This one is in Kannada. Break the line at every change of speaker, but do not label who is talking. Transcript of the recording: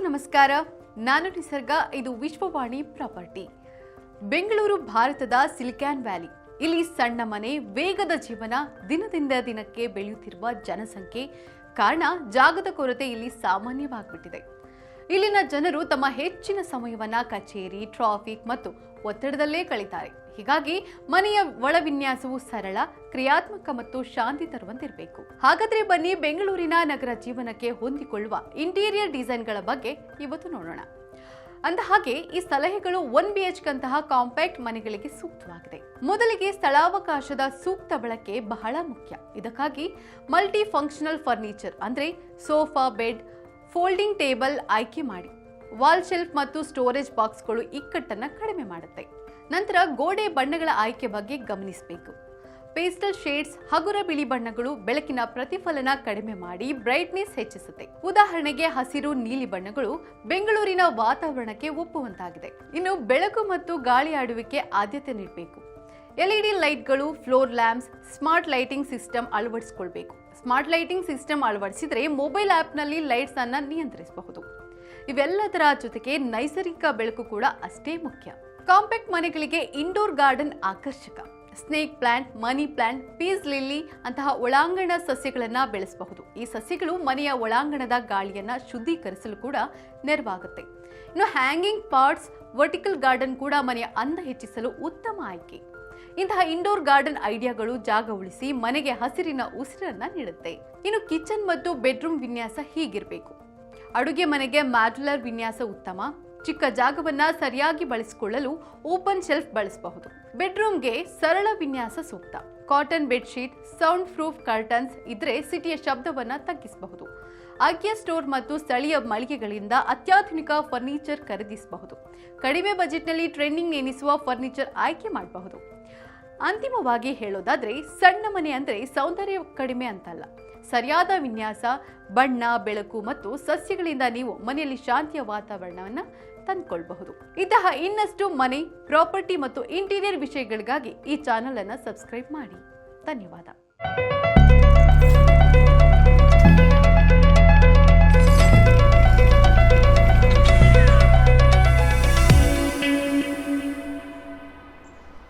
ನಮಸ್ಕಾರ. ನಾನು ನಿಸರ್ಗ, ಇದು ವಿಶ್ವವಾಣಿ ಪ್ರಾಪರ್ಟಿ. ಬೆಂಗಳೂರು, ಭಾರತದ ಸಿಲಿಕಾನ್ ವ್ಯಾಲಿ. ಇಲ್ಲಿ ಸಣ್ಣ ಮನೆ, ವೇಗದ ಜೀವನ, ದಿನದಿಂದ ದಿನಕ್ಕೆ ಬೆಳೆಯುತ್ತಿರುವ ಜನಸಂಖ್ಯೆ. ಕಾರಣ, ಜಾಗದ ಕೊರತೆ ಇಲ್ಲಿ ಸಾಮಾನ್ಯವಾಗ್ಬಿಟ್ಟಿದೆ. ಇಲ್ಲಿನ ಜನರು ತಮ್ಮ ಹೆಚ್ಚಿನ ಸಮಯವನ್ನ ಕಚೇರಿ ಟ್ರಾಫಿಕ್ ಮತ್ತು ಒತ್ತಡದಲ್ಲೇ ಕಳೀತಾರೆ. ಹೀಗಾಗಿ ಮನೆಯ ಒಳ ವಿನ್ಯಾಸವು ಸರಳ, ಕ್ರಿಯಾತ್ಮಕ ಮತ್ತು ಶಾಂತಿ ತರುವಂತಿರಬೇಕು. ಹಾಗಾದ್ರೆ ಬನ್ನಿ ಬೆಂಗಳೂರಿನ ನಗರ ಜೀವನಕ್ಕೆ ಹೊಂದಿಕೊಳ್ಳುವ ಇಂಟೀರಿಯರ್ ಡಿಸೈನ್ಗಳ ಬಗ್ಗೆ ಇವತ್ತು ನೋಡೋಣ. ಅಂದ ಹಾಗೆ ಈ ಸಲಹೆಗಳು ಒನ್ ಬಿ ಎಚ್ ಕಂತಹ ಕಾಂಪ್ಯಾಕ್ಟ್ ಮನೆಗಳಿಗೆ ಸೂಕ್ತವಾಗಿದೆ. ಮೊದಲಿಗೆ ಸ್ಥಳಾವಕಾಶದ ಸೂಕ್ತ ಬಳಕೆ ಬಹಳ ಮುಖ್ಯ. ಇದಕ್ಕಾಗಿ ಮಲ್ಟಿ ಫಂಕ್ಷನಲ್ ಫರ್ನಿಚರ್ ಅಂದ್ರೆ ಸೋಫಾ ಬೆಡ್ ಫೋಲ್ಡಿಂಗ್ ಟೇಬಲ್ ಆಯ್ಕೆ ಮಾಡಿ. ವಾಲ್ ಶೆಲ್ಫ್ ಮತ್ತು ಸ್ಟೋರೇಜ್ ಬಾಕ್ಸ್ಗಳು ಇಕ್ಕಟ್ಟನ್ನು ಕಡಿಮೆ ಮಾಡುತ್ತೆ. ನಂತರ ಗೋಡೆ ಬಣ್ಣಗಳ ಆಯ್ಕೆ ಬಗ್ಗೆ ಗಮನಿಸಬೇಕು. ಪೇಸ್ಟಲ್ ಶೇಡ್ಸ್, ಹಗುರ ಬಿಳಿ ಬಣ್ಣಗಳು ಬೆಳಕಿನ ಪ್ರತಿಫಲನ ಕಡಿಮೆ ಮಾಡಿ ಬ್ರೈಟ್ನೆಸ್ ಹೆಚ್ಚಿಸುತ್ತೆ. ಉದಾಹರಣೆಗೆ ಹಸಿರು, ನೀಲಿ ಬಣ್ಣಗಳು ಬೆಂಗಳೂರಿನ ವಾತಾವರಣಕ್ಕೆ ಒಪ್ಪುವಂತಾಗಿದೆ. ಇನ್ನು ಬೆಳಕು ಮತ್ತು ಗಾಳಿ ಆಡುವಿಕೆ ಆದ್ಯತೆ ನೀಡಬೇಕು. ಎಲ್ಇಡಿ ಲೈಟ್ಗಳು, floor lamps, smart lighting system ಅಳವಡಿಸ್ಕೊಳ್ಬೇಕು. Smart lighting system ಅಳವಡಿಸಿದರೆ ಮೊಬೈಲ್ ಆ್ಯಪ್ನಲ್ಲಿ ಲೈಟ್ಸನ್ನು ನಿಯಂತ್ರಿಸಬಹುದು. ಇವೆಲ್ಲದರ ಜೊತೆಗೆ ನೈಸರ್ಗಿಕ ಬೆಳಕು ಕೂಡ ಅಷ್ಟೇ ಮುಖ್ಯ. ಕಾಂಪ್ಯಾಕ್ಟ್ ಮನೆಗಳಿಗೆ ಇಂಡೋರ್ ಗಾರ್ಡನ್ ಆಕರ್ಷಕ. Snake plant, money plant, peace lily ಅಂತಹ ಒಳಾಂಗಣ ಸಸ್ಯಗಳನ್ನು ಬೆಳೆಸಬಹುದು. ಈ ಸಸ್ಯಗಳು ಮನೆಯ ಒಳಾಂಗಣದ ಗಾಳಿಯನ್ನು ಶುದ್ಧೀಕರಿಸಲು ಕೂಡ ನೆರವಾಗುತ್ತೆ. ಇನ್ನು ಹ್ಯಾಂಗಿಂಗ್ ಪಾಟ್ಸ್, ವರ್ಟಿಕಲ್ ಗಾರ್ಡನ್ ಕೂಡ ಮನೆಯ ಅಂದ ಹೆಚ್ಚಿಸಲು ಉತ್ತಮ ಆಯ್ಕೆ. ಇಂತಹ ಇಂಡೋರ್ ಗಾರ್ಡನ್ ಐಡಿಯಾಗಳು ಜಾಗ ಉಳಿಸಿ ಮನೆಗೆ ಹಸಿರಿನ ಉಸಿರನ್ನ ನೀಡುತ್ತೆ. ಇನ್ನು ಕಿಚನ್ ಮತ್ತು ಬೆಡ್ರೂಮ್ ವಿನ್ಯಾಸ ಹೀಗಿರಬೇಕು. ಅಡುಗೆ ಮನೆಗೆ ಮ್ಯಾಡ್ಯುಲರ್ ವಿನ್ಯಾಸ ಉತ್ತಮ. ಚಿಕ್ಕ ಜಾಗವನ್ನ ಸರಿಯಾಗಿ ಬಳಸಿಕೊಳ್ಳಲು ಓಪನ್ ಶೆಲ್ಫ್ ಬಳಸಬಹುದು. ಬೆಡ್ರೂಮ್ಗೆ ಸರಳ ವಿನ್ಯಾಸ ಸೂಕ್ತ. Cotton bedsheet sound proof curtains ಇದ್ರೆ ಸಿಟಿಯ ಶಬ್ದವನ್ನ ತಗ್ಗಿಸಬಹುದು. ಆಕ್ಯಾ ಸ್ಟೋರ್ ಮತ್ತು ಸ್ಥಳೀಯ ಮಳಿಗೆಗಳಿಂದ ಅತ್ಯಾಧುನಿಕ ಫರ್ನಿಚರ್ ಖರೀದಿಸಬಹುದು. ಕಡಿಮೆ ಬಜೆಟ್ನಲ್ಲಿ ಟ್ರೆಂಡಿಂಗ್ ಎನಿಸುವ ಫರ್ನಿಚರ್ ಆಯ್ಕೆ ಮಾಡಬಹುದು. ಅಂತಿಮವಾಗಿ ಹೇಳೋದಾದ್ರೆ ಸಣ್ಣ ಮನೆ ಅಂದ್ರೆ ಸೌಂದರ್ಯ ಕಡಿಮೆ ಅಂತಲ್ಲ. ಸರಿಯಾದ ವಿನ್ಯಾಸ, ಬಣ್ಣ, ಬೆಳಕು ಮತ್ತು ಸಸ್ಯಗಳಿಂದ ನೀವು ಮನೆಯಲ್ಲಿ ಶಾಂತಿಯ ವಾತಾವರಣವನ್ನು ತಂದ್ಕೊಳ್ಬಹುದು. ಇಂತಹ ಇನ್ನಷ್ಟು ಮನೆ, ಪ್ರಾಪರ್ಟಿ ಮತ್ತು ಇಂಟೀರಿಯರ್ ವಿಷಯಗಳಿಗಾಗಿ ಈ ಚಾನಲನ್ನು ಸಬ್ಸ್ಕ್ರೈಬ್ ಮಾಡಿ. ಧನ್ಯವಾದ.